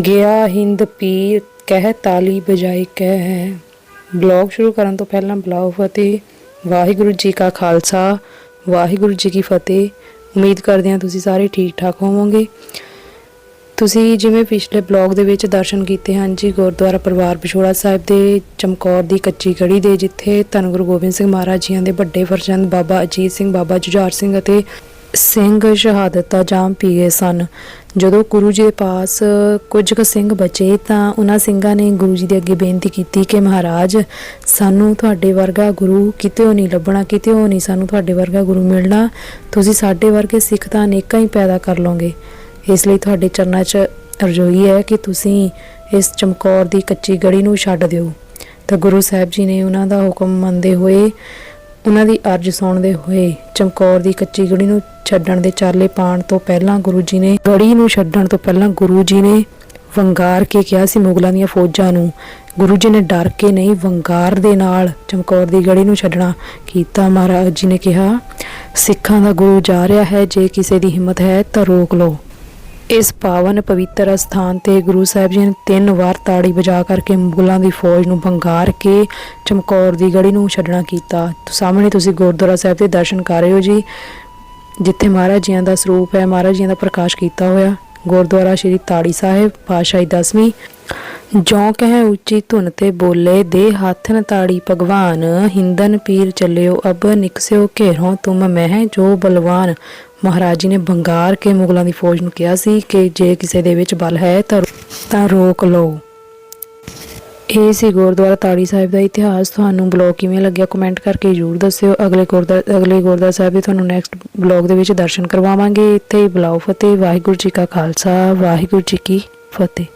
ਗਿਆ ਹਿੰਦ ਪੀਰ, ਕਹਿ ਤਾਲੀ ਬਜਾਈ ਕਹਿ। ਹੈ ਬਲੌਗ ਸ਼ੁਰੂ ਕਰਨ ਤੋਂ ਪਹਿਲਾਂ ਬੁਲਾਓ ਫਤਿਹ। ਵਾਹਿਗੁਰੂ ਜੀ ਕਾ ਖਾਲਸਾ, ਵਾਹਿਗੁਰੂ ਜੀ ਕੀ ਫਤਿਹ। ਉਮੀਦ ਕਰਦੇ ਹਾਂ ਤੁਸੀਂ ਸਾਰੇ ਠੀਕ ਠਾਕ ਹੋਵੋਗੇ। ਤੁਸੀਂ ਜਿਵੇਂ ਪਿਛਲੇ ਬਲੌਗ ਦੇ ਵਿੱਚ ਦਰਸ਼ਨ ਕੀਤੇ ਹਨ ਜੀ, ਗੁਰਦੁਆਰਾ ਪਰਿਵਾਰ ਵਿਛੋੜਾ ਸਾਹਿਬ ਦੇ, ਚਮਕੌਰ ਦੀ ਕੱਚੀ ਗੜੀ ਦੇ, ਜਿੱਥੇ ਧੰਨ ਗੁਰੂ ਗੋਬਿੰਦ ਸਿੰਘ ਮਹਾਰਾਜ ਜੀਆਂ ਦੇ ਵੱਡੇ ਫਰਜ਼ੰਦ ਬਾਬਾ ਅਜੀਤ ਸਿੰਘ, ਬਾਬਾ ਜੁਝਾਰ ਸਿੰਘ ਅਤੇ ਸਿੰਘ ਸ਼ਹਾਦਤ ਦਾ ਜਾਮ ਪੀ ਗਏ ਸਨ। ਜਦੋਂ ਗੁਰੂ ਜੀ ਦੇ ਪਾਸ ਕੁਝ ਕੁ ਸਿੰਘ ਬਚੇ ਤਾਂ ਉਹਨਾਂ ਸਿੰਘਾਂ ਨੇ ਗੁਰੂ ਜੀ ਦੇ ਅੱਗੇ ਬੇਨਤੀ ਕੀਤੀ ਕਿ ਮਹਾਰਾਜ, ਸਾਨੂੰ ਤੁਹਾਡੇ ਵਰਗਾ ਗੁਰੂ ਕਿਤੇ ਨਹੀਂ ਲੱਭਣਾ ਕਿਤੇ ਨਹੀਂ ਸਾਨੂੰ ਤੁਹਾਡੇ ਵਰਗਾ ਗੁਰੂ ਮਿਲਣਾ। ਤੁਸੀਂ ਸਾਡੇ ਵਰਗੇ ਸਿੱਖ ਤਾਂ ਅਨੇਕਾਂ ਹੀ ਪੈਦਾ ਕਰ ਲਓਗੇ। ਇਸ ਲਈ ਤੁਹਾਡੇ ਚਰਨਾਂ 'ਚ ਅਰਜ਼ੋਈ ਹੈ ਕਿ ਤੁਸੀਂ ਇਸ ਚਮਕੌਰ ਦੀ ਕੱਚੀ ਗੜੀ ਨੂੰ ਛੱਡ ਦਿਓ। ਤਾਂ ਗੁਰੂ ਸਾਹਿਬ ਜੀ ਨੇ ਉਹਨਾਂ ਦਾ ਹੁਕਮ ਮੰਨਦੇ ਹੋਏ ਉਹਨਾਂ ਦੀ ਅਰਜ਼ ਸੁਣਦੇ ਹੋਏ ਚਮਕੌਰ ਦੀ ਕੱਚੀ ਗੜੀ ਨੂੰ ਛੱਡਣ ਦੇ ਚਾਲੇ ਪਾਣ ਤੋਂ ਪਹਿਲਾਂ ਗੁਰੂ ਜੀ ਨੇ, ਗੜੀ ਨੂੰ ਛੱਡਣ ਤੋਂ ਪਹਿਲਾਂ ਗੁਰੂ ਜੀ ਨੇ ਵੰਗਾਰ ਕੇ ਕਿਹਾ ਸੀ ਮੁਗਲਾਂ ਦੀਆਂ ਫੌਜਾਂ ਨੂੰ। ਗੁਰੂ ਜੀ ਨੇ ਡਰ ਕੇ ਨਹੀਂ ਵੰਗਾਰ ਦੇ ਨਾਲ ਚਮਕੌਰ ਦੀ ਗੜੀ ਨੂੰ ਛੱਡਣਾ ਕੀਤਾ। ਮਹਾਰਾਜ ਜੀ ਨੇ ਕਿਹਾ, ਸਿੱਖਾਂ ਦਾ ਗੁਰੂ ਜਾ ਰਿਹਾ ਹੈ, ਜੇ ਕਿਸੇ ਦੀ ਹਿੰਮਤ ਹੈ ਤਾਂ ਰੋਕ ਲਓ। ਇਸ ਪਾਵਨ ਪਵਿੱਤਰ ਸਥਾਨ ਤੇ ਗੁਰੂ ਸਾਹਿਬ ਜੀ ਨੇ ਤਿੰਨ ਵਾਰ ਤਾੜੀ ਵਜਾ ਕਰਕੇ ਮੁਗਲਾਂ ਦੀ ਫੌਜ ਨੂੰ ਭੰਗਾਰ ਕੇ ਚਮਕੌਰ ਦੀ ਗੜੀ ਨੂੰ ਛੱਡਣਾ ਕੀਤਾ। ਸਾਹਮਣੇ ਤੁਸੀਂ ਗੁਰਦੁਆਰਾ ਸਾਹਿਬ ਦੇ ਦਰਸ਼ਨ ਕਰ ਰਹੇ ਹੋ ਜੀ, ਜਿੱਥੇ ਮਹਾਰਾਜ ਜੀਆਂ ਦਾ ਸਰੂਪ ਹੈ, ਮਹਾਰਾਜ ਜੀਆਂ ਦਾ ਪ੍ਰਕਾਸ਼ ਕੀਤਾ ਹੋਇਆ। ਗੁਰਦੁਆਰਾ ਸ਼੍ਰੀ ਤਾੜੀ ਸਾਹਿਬ, ਪਾਤਸ਼ਾਹੀ ਦਸਵੀਂ। ਜੋਂ ਕਹਿ ਉੱਚੀ ਧੁਨ ਤੇ ਬੋਲੇ, ਦੇ ਹੱਥਨ ਤਾੜੀ ਭਗਵਾਨ, ਹਿੰਦਨ ਪੀਰ ਚੱਲਿਓ ਅਬ, ਨਿਕਸਿਓ ਘੇਰੋਂ, ਤੁਮ ਮਹਿ ਜੋ ਬਲਵਾਨ। ਮਹਾਰਾਜ ਜੀ ਨੇ ਬੰਗਾਰ ਕੇ ਮੁਗਲਾਂ ਦੀ ਫੌਜ ਨੂੰ ਕਿਹਾ ਸੀ ਕਿ ਜੇ ਕਿਸੇ ਦੇ ਵਿੱਚ ਬਲ ਹੈ ਤਾਂ ਤਾਂ ਰੋਕ ਲਓ। ਇਹ ਸੀ ਗੁਰਦੁਆਰਾ ਤਾੜੀ ਸਾਹਿਬ ਦਾ ਇਤਿਹਾਸ। ਤੁਹਾਨੂੰ ਬਲੌਗ ਕਿਵੇਂ ਲੱਗਿਆ ਕਮੈਂਟ ਕਰਕੇ ਜਰੂਰ ਦੱਸਿਓ। ਅਗਲੇ ਗੁਰਦੁਆਰਾ ਅਗਲੇ ਗੁਰਦੁਆਰਾ ਸਾਹਿਬ ਦੇ ਤੁਹਾਨੂੰ ਨੈਕਸਟ ਬਲੌਗ ਦੇ ਵਿੱਚ ਦਰਸ਼ਨ ਕਰਵਾਵਾਂਗੇ। ਇੱਥੇ ਹੀ ਬੁਲਾਓ ਫਤਿਹ। ਵਾਹਿਗੁਰੂ ਜੀ ਕਾ ਖਾਲਸਾ। ਵਾਹਿਗੁਰੂ ਜੀ ਕੀ ਫਤਿਹ।